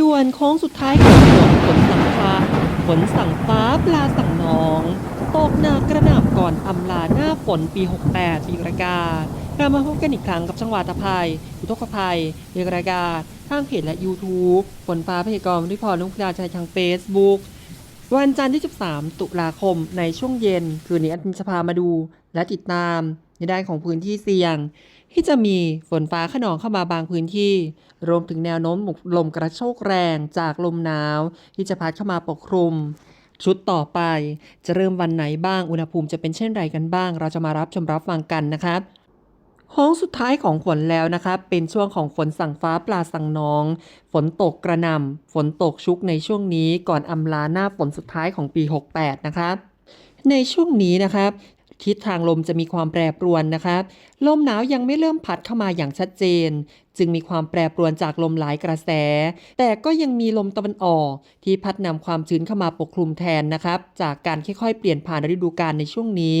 ด่วนโค้งสุดท้ายของฝนฝนสั่งฟ้าฝนสั่งฟ้าปลาสั่งหนอง ตกหนักกระหน่ำก่อนอำลาหน้าฝนปี 68ปีรากาเรามาพบกันอีกครั้งกับจังหวัดภัยอุทกภัยปีรากาทางเพจและ YouTube ฝนฟ้าพยากรณ์ริพอร์ตลุงพยาชัยทาง Facebook วันจันทร์ที่ 13 ตุลาคมในช่วงเย็น คืนนี้อันจะพามาดูและติดตามในด้านของพื้นที่เสี่ยง ที่จะมีฝนฟ้าขนองเข้ามาบางพื้นที่ รวมถึงแนวโน้มลมกระโชกแรงจากลมหนาว ที่จะพัดเข้ามาปกคลุม ชุดต่อไป จะเริ่มวันไหนบ้าง อุณหภูมิจะเป็นเช่นไรกันบ้าง เราจะมารับชมรับฟังกันนะครับโค้งสุดท้ายของฝนแล้วนะครับเป็นช่วงของฝนสั่งฟ้าปลาสั่งน้อง ฝนตกกระนำฝนตกชุกในช่วงนี้ก่อนอำลาหน้าฝนสุดท้ายของปี 68 นะครับในช่วงนี้นะครับทิศทางลมจะมีความแปรปรวนนะครับลมหนาวยังไม่เริ่มพัดเข้ามาอย่างชัดเจน จึงมีความแปรปรวนจากลมหลายกระแส แต่ก็ยังมีลมตะวันออก ที่พัดนำความชื้นเข้ามาปกคลุมแทนนะครับ จากการค่อยๆ เปลี่ยนผ่านฤดูกาลในช่วงนี้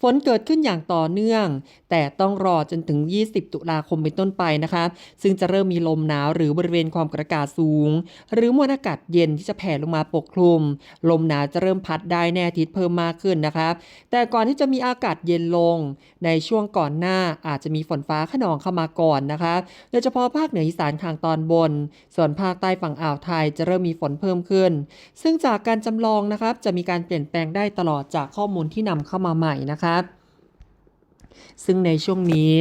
ฝนเกิดขึ้นอย่างต่อเนื่อง แต่ต้องรอจนถึง 20 ตุลาคมเป็นต้นไปนะครับ ซึ่งจะเริ่มมีลมหนาวหรือบริเวณความกดอากาศสูง หรือมวลอากาศเย็นที่จะแผ่ลงมาปกคลุม ลมหนาวจะเริ่มพัดได้แน่ทิตย์เพิ่มมากขึ้นนะครับ แต่ก่อนที่จะมีอากาศเย็นลงในช่วงก่อนหน้าอาจจะมีฝนฟ้าขนองเข้ามาก่อนนะคะโดยเฉพาะภาคเหนืออีสานทางตอนบน ส่วนภาคใต้ฝั่งอ่าวไทยจะเริ่มมีฝนเพิ่มขึ้น ซึ่งจากการจำลองนะครับจะมีการเปลี่ยนแปลงได้ตลอดจากข้อมูลที่นำเข้ามาใหม่นะครับ ซึ่งในช่วงนี้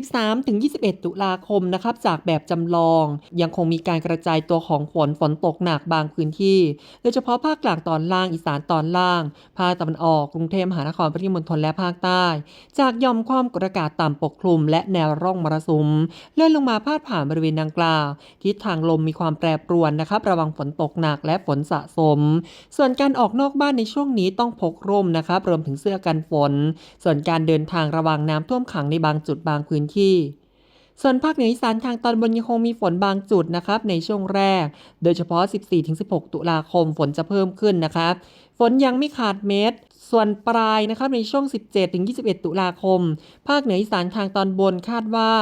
13-21 ตุลาคมนะครับ จากแบบจำลองยังคงมีการกระจายตัวของฝนฝนตกหนักบางพื้นที่ โดยเฉพาะภาคกลางตอนล่างอีสานตอนล่าง ภาคตะวันออกกรุงเทพมหานครปริมณฑลและภาคใต้ จากย่อมความกดอากาศต่ำปกคลุม และแนวร่องมรสุม เลื่อนลงมาพาดผ่านบริเวณดังกล่าว ทิศทางลมมีความแปรปรวนนะครับ ระวังฝนตกหนักและฝนสะสม ส่วนการออกนอกบ้านในช่วงนี้ต้องพกร่มนะครับรวมถึงเสื้อกันฝน ส่วนการเดินทางระวังน้ำท่วมขังในบางจุดบางพื้นที่ ส่วนภาคเหนืออีสานทางตอนบนยังคงมีฝนบางจุดนะครับในช่วงแรก โดยเฉพาะ 14-16 ตุลาคมฝนจะเพิ่มขึ้นนะครับ ฝนยังไม่ขาดเม็ดส่วนปลายนะครับในช่วง 17-21 ตุลาคม ภาคเหนืออีสานทางตอนบนคาดว่า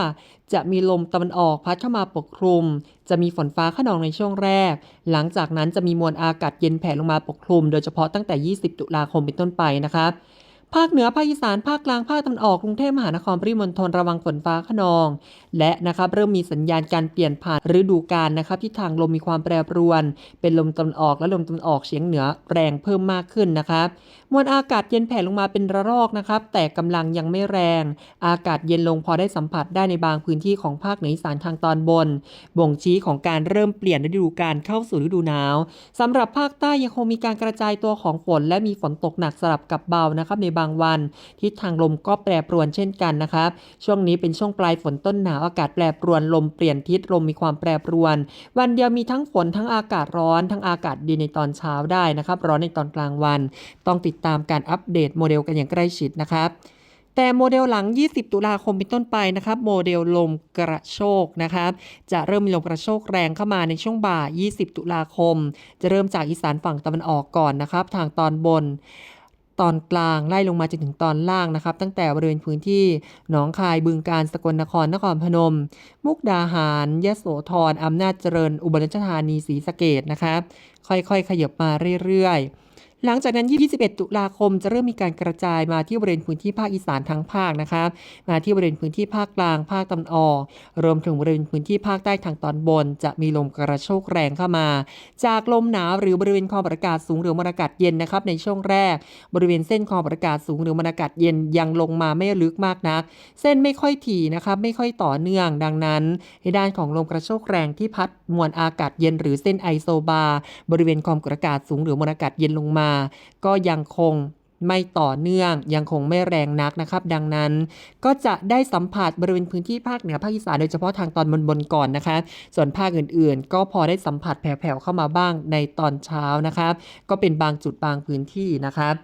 จะมีลมตะวันออกพัดเข้ามาปกคลุม จะมีฝนฟ้าขนองในช่วงแรก หลังจากนั้นจะมีมวลอากาศเย็นแผ่ลงมาปกคลุม โดยเฉพาะตั้งแต่ 20 ตุลาคมเป็นต้นไปนะครับ ภาคเหนือ ภาคอีสาน ภาคกลาง ภาคตะวันออก กรุงเทพมหานครปริมณฑลระวังฝนฟ้าขนอง และนะครับเริ่มมีสัญญาณการเปลี่ยนผ่านฤดูกาลนะครับที่ทางลมมีความแปรปรวน เป็นลมตะวันออกและลมตะวันออกเฉียงเหนือแรงเพิ่มมากขึ้นนะครับมวลอากาศเย็นแผ่ลงมาเป็นระลอกนะครับแต่กำลังยังไม่แรง อากาศเย็นลงพอได้สัมผัสได้ในบางพื้นที่ของภาคเหนืออีสานทางตอนบน บ่งชี้ของการเริ่มเปลี่ยนฤดูกาลเข้าสู่ฤดูหนาวสำหรับภาคใต้ยังคงมีการกระจายตัวของฝนและมีฝนตกหนักสลับกับเบานะครับในบางวัน ทิศทางลมก็แปรปรวนเช่นกันนะครับ ช่วงนี้เป็นช่วงปลายฝนต้นหนาวอากาศแปรปรวนลมเปลี่ยนทิศลมมีความแปรปรวน วันเดียวมีทั้งฝนทั้งอากาศร้อนทั้งอากาศดีในตอนเช้าได้นะครับ ร้อนในตอนกลางวัน ต้องติดตามการอัปเดตโมเดลกันอย่างใกล้ชิดนะครับแต่โมเดลหลัง 20 ตุลาคมเป็นต้นไปนะครับโมเดลลมกระโชกนะครับจะเริ่มมีลมกระโชกแรงเข้ามาในช่วงบ่าย 20 ตุลาคม จะเริ่มจากอีสานฝั่งตะวันออกก่อนนะครับ ทางตอนบน ตอนกลางไล่ลงมาจนถึงตอนล่างนะครับ ตั้งแต่บริเวณพื้นที่หนองคายบึงการสกลนครนครพนม มุกดาหารยะโสธรอำนาจเจริญ อุบลราชธานีศรีสะเกดนะครับค่อยๆ ขยับมาเรื่อยๆ หลังจากนั้น 21 ตุลาคมจะเริ่มมีการกระจายมาที่บริเวณพื้นที่ภาคอีสานทั้งภาคนะครับมาที่บริเวณพื้นที่ภาคกลาง ภาคตะวันออก รวมถึงบริเวณพื้นที่ภาคใต้ทางตอนบน จะมีลมกระโชกแรงเข้ามา จากลมหนาวหรือบริเวณความกดอากาศสูงหรือมวลอากาศเย็นนะครับในช่วงแรก บริเวณเส้นความกดอากาศสูงหรือมวลอากาศเย็นยังลงมาไม่ลึกมากนัก เส้นไม่ค่อยถี่นะครับไม่ค่อยต่อเนื่อง ดังนั้น ในด้านของลมกระโชกแรงที่พัดมวลอากาศเย็นหรือเส้นไอโซบา บริเวณความกดอากาศสูงหรือมวลอากาศเย็นลงมาก็ยังคงไม่ต่อเนื่องยังคงไม่แรงนักนะครับ ดังนั้นก็จะได้สัมผัสบริเวณพื้นที่ภาคเหนือภาคอีสานโดยเฉพาะทางตอนบนบนก่อนนะคะ ส่วนภาคอื่นๆ ก็พอได้สัมผัสแผ่วๆเข้ามาบ้างในตอนเช้านะครับ ก็เป็นบางจุดบางพื้นที่นะครับ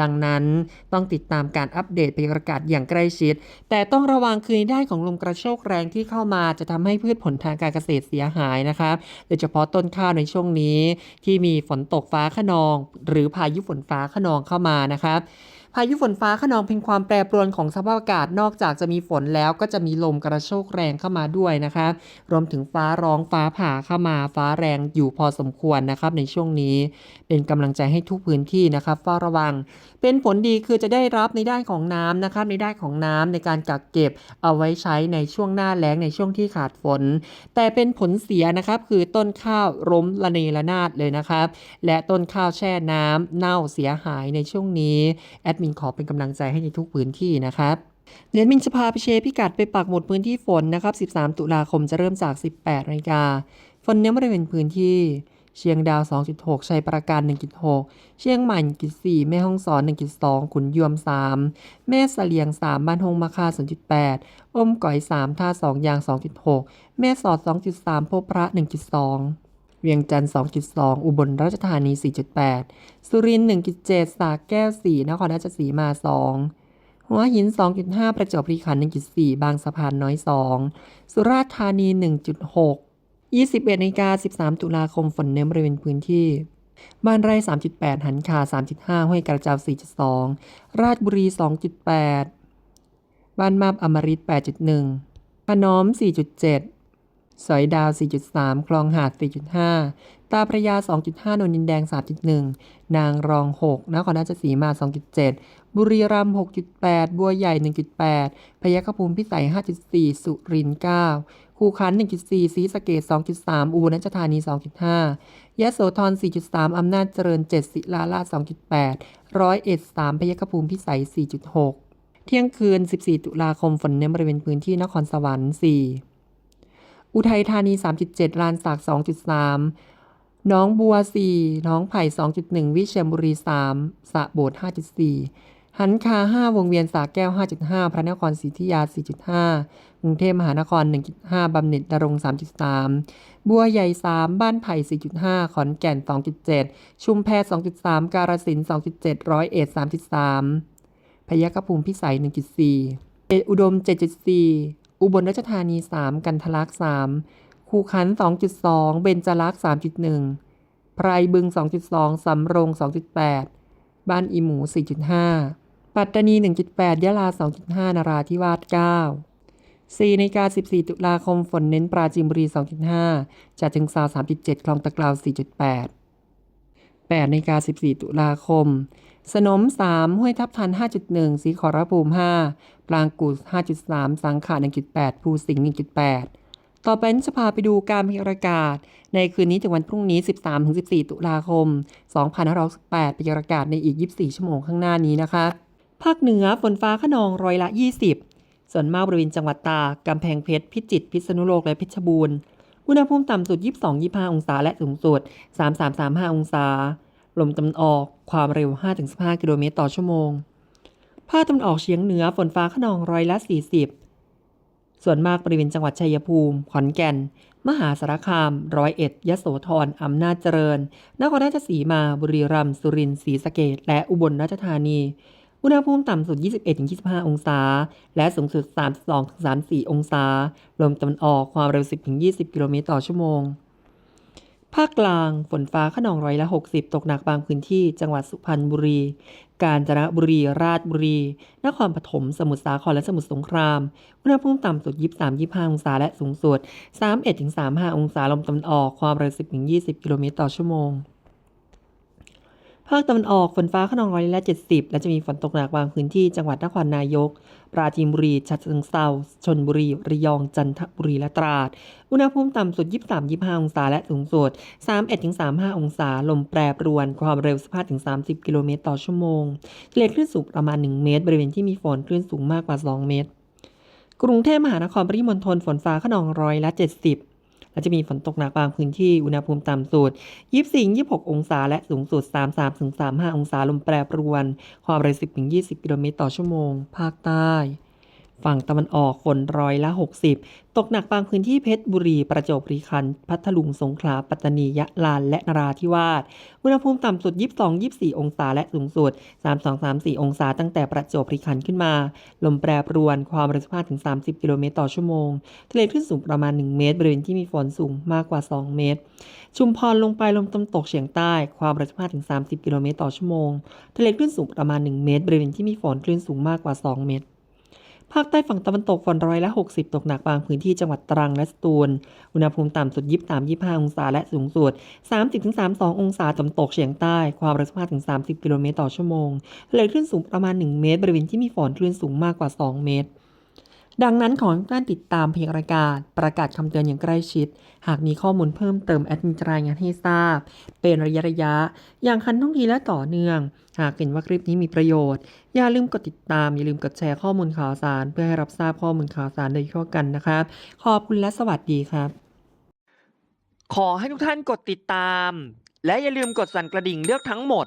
ดังนั้นต้องติดตามการอัปเดตพยากาศอย่างใกล้ชิด แต่ต้องระวังคือในด้านของลมกระโชกแรงที่เข้ามาจะทำให้พืชผลทางการเกษตรเสียหายนะครับโดยเฉพาะต้นข้าวในช่วงนี้ ที่มีฝนตกฟ้าขนอง หรือพายุฝนฟ้าขนองเข้ามานะครับ พายุฝนฟ้าขนองเป็นความแปรปรวนของสภาพอากาศนอกจากจะมีฝนแล้วก็จะมีลมกระโชกแรงเข้ามาด้วยนะคะรวมถึงฟ้าร้องฟ้าผ่าเข้ามาฟ้าแรงอยู่พอสมควรนะครับในช่วงนี้ เป็นกำลังใจให้ทุกพื้นที่นะครับเฝ้าระวัง เป็นผลดีคือจะได้รับในด้านของน้ำนะครับในด้านของน้ำในการกักเก็บเอาไว้ใช้ในช่วงหน้าแล้งในช่วงที่ขาดฝน แต่เป็นผลเสียนะครับคือต้นข้าวล้มระเนระนาดเลยนะครับ และต้นข้าวแช่น้ำเน่าเสียหายในช่วงนี้แอดมินขอเป็นกำลังใจให้ในทุกพื้นที่นะครับเดี๋ยวมินจะพาไปเชพิกัดไปปักหมุดพื้นที่ฝนนะครับ 13 ตุลาคมจะเริ่มจาก 18นาฬิกา ฝนเน้นบริเวณพื้นที่ เชียงดาว 2.6 ชัยประการ 1.6 เชียงใหม่1.4 แม่ฮ่องสอน 1.2 ขุนยวม 3 แม่เสลียง 3 บ้านฮงมาคา 0.8 อมก๋อย 3 ท่า 2 ยาง 2.6 แม่สอด 2.3โพบพระ 1.2 วียงจันทร์ 2.2 อุบลราชธานี 4.8 สุรินทร์ 1.7 สากแก้ว 4 นครราชสีมา 2 หัวหิน 2.5 ประจวบคีรีขันธ์ 1.4 บางสะพานน้อย 2 สุราษฎร์ธานี 1.6 21นาฬิกา13 ตุลาคมฝนเน้นบริเวณพื้นที่ บ้านไร่ 3.8 หันคา 3.5 ห้วยกระเจ้า 4.2 ราชบุรี 2.8 บ้านมาบอมริต 8.1 พนอม 4.7 สอยดาว 4.3 คลองหาด 4.5 ตาพระยา 2.5 นนดินแดง 3.1 นางรอง 6 นครราชสีมา 2.7 บุรีรัมย์ 6.8 บัวใหญ่ 1.8 พยัคฆภูมิพิสัย 5.4 สุรินทร์9คูขัน 1.4 ศรีสะเกด2.3 อุบลราชธานี 2.5 ยะโสธร 4.3 อำนาจเจริญ 7 ศิลาลาช2.8 ร้อยเอ็ด 3 พยัคฆภูมิพิสัย 4.6 เที่ยงคืน 14 ตุลาคมฝนเน้นบริเวณพื้นที่นครสวรรค์ 4 อุทัยธานี 3.7 ลานสัก2.3 น้องบัว 4 น้องไผ่ 2.1 วิเชียรบุรี 3สระโบด5.4 หันคา 5 วงเวียนสาแก้ว 5.5 พระนครศรีอยุยา 4.5 กรุงเทพมหานคร 1.5 บำเหน็จนรง 3.3 บัวใหญ่ 3 บ้านไผ่ 4.5 ขอนแก่น 2.7 ชุมแพ 2.3 การสินธุ์2.7 ร้อยเอ็ด 3.3 พยัคฆภูมิพิสัย 1.4เดอุดม 7.4 อุบลราชธานี 3 กันทลักษ์3คูขัน 2.2 เบญจลักษ์ 3.1 ไพรบึง 2.2 สำโรง 2.8 บ้านอีหมู 4.5 ปัตตานี 1.8 ยะลา 2.5 นราธิวาส 9 4นาฬิกา14 ตุลาคม ฝนเน้นปราจีนบุรี 2.5จัดถึงซาว3.7 คลองตะกราว 4.8 8นาฬิกา14 ตุลาคม สนม 3 ห้วยทับทัน 5.1 สีขอรภูมิ 5 ปรางกูส5.3 สังขาร1.8 ภูสิงห์1.8 ต่อไปจะพาไปดูการพยากรณ์อากาศ ในคืนนี้ถึงวันพรุ่งนี้ 13-14 ตุลาคม 2568พยากากาศในอีก 24 ชั่วโมงข้างหน้านี้นะคะ ภาคเหนือฝนฟ้าขนองร้อยละ 20 ส่วนมากบริเวณจังหวัดตากกำแพงเพชร พิจิตร พิษณุโลก และเพชรบูรณ์ อุณหภูมิต่ำสุด 22-25 องศา และสูงสุด 33-35 องศา ลมตะวันออก ความเร็ว 5-15 กิโลเมตรต่อชั่วโมง ภาคตะวันออกเฉียงเหนือ ฝนฟ้าขนองร้อยละ 40 ส่วนมากบริเวณจังหวัดชัยภูมิ ขอนแก่น มหาสารคาม ร้อยเอ็ด ยโสธร อำนาจเจริญ นครราชสีมา บุรีรัมย์ สุรินทร์ ศรีสะเกษและอุบลราชธานี อุณหภูมิต่ำสุด 21-25 องศา และสูงสุด 32-34 องศา ลมตะวันออกความเร็ว 10-20 กิโลเมตรต่อชั่วโมง ภาคกลาง ฝนฟ้าขนองร้อยละ 60 ตกหนักบางพื้นที่ จังหวัดสุพรรณบุรี กาญจนบุรี ราชบุรี นครปฐม สมุทรสาคร และสมุทรสงคราม อุณหภูมิต่ำสุด 23-25 องศา และสูงสุด 31-35 องศา ลมตะวันออก ความเร็ว 10-20 กิโลเมตรต่อชั่วโมง ภาคตะวันออกฝนฟ้าขนองร้อยละ 70 และจะมีฝนตกหนักบางพื้นที่จังหวัดนครนายก ปราจีนบุรีฉะเชิงเทราชนบุรี ระยอง จันทบุรี และตราด อุณหภูมิต่ำสุด 23-25 องศา และสูงสุด 31-35 องศา ลมแปรปรวน ความเร็ว15-30 กิโลเมตรต่อชั่วโมงทะเลคลื่นสูงประมาณ 1 เมตร บริเวณที่มีฝนคลื่นสูงมากกว่า 2 เมตร กรุงเทพมหานครปริมณฑลฝนฟ้าขนองร้อยละ 70 และจะมีฝนตกหนักบางพื้นที่อุณหภูมิต่ำสุด 24-26 องศา และสูงสุด 33-35 องศาลมแปรปรวน ความเร็ว 10-20 กิโลเมตรต่อชั่วโมง ภาคใต้ ฝั่งตะวันออกฝนร้อยละ 60 ตกหนักบางพื้นที่เพชรบุรี ประจวบคีรีขันธ์พัทลุงสงขลา ปัตตานี ยะลาและนราธิวาส อุณหภูมิต่ำสุด 22-24 องศาและสูงสุด 32-34 องศาตั้งแต่ประจวบคีรีขันธ์ขึ้นมา ลมแปรปรวนความเร็ว15-30 กิโลเมตรต่อชั่วโมง ทะเลคลื่นสูงประมาณ 1 เมตร บริเวณที่มีฝนสูงมากกว่า 2 เมตร ชุมพรลงไปลมตะวันตกเฉียงใต้ความเร็ว15-30 กิโลเมตรต่อชั่วโมง ทะเลคลื่นสูงประมาณ 1 เมตร บริเวณที่มีฝนคลื่นสูงมากกว่า 2 เมตร ภาคใต้ฝั่งตะวันตกฝนร้อยละ 60 ตกหนักบางพื้นที่จังหวัดตรังและสตูล อุณหภูมิต่ำสุด 23-25 องศาและสูงสุด 30-32 องศาตะวันตกเฉียงใต้ ความเร็ว15-30 กิโลเมตรต่อชั่วโมงทะเลคลื่นสูงประมาณ 1 เมตร บริเวณที่มีฝนคลื่นสูงมากกว่า 2 เมตร ดังนั้นขอให้ทุกท่านติดตามเพจรายการประกาศคำเตือนอย่างใกล้ชิด หากมีข้อมูลเพิ่มเติมแอดมินจะรายงานให้ทราบ เป็นระยะระยะ อย่างคันท่องทีและต่อเนื่อง หากเห็นว่าคลิปนี้มีประโยชน์ อย่าลืมกดติดตาม อย่าลืมกดแชร์ข้อมูลข่าวสาร เพื่อให้รับทราบข้อมูลข่าวสารโดยทั่วกันนะครับ ขอบคุณและสวัสดีครับ ขอให้ทุกท่านกดติดตาม และอย่าลืมกดสั่นกระดิ่งเลือกทั้งหมด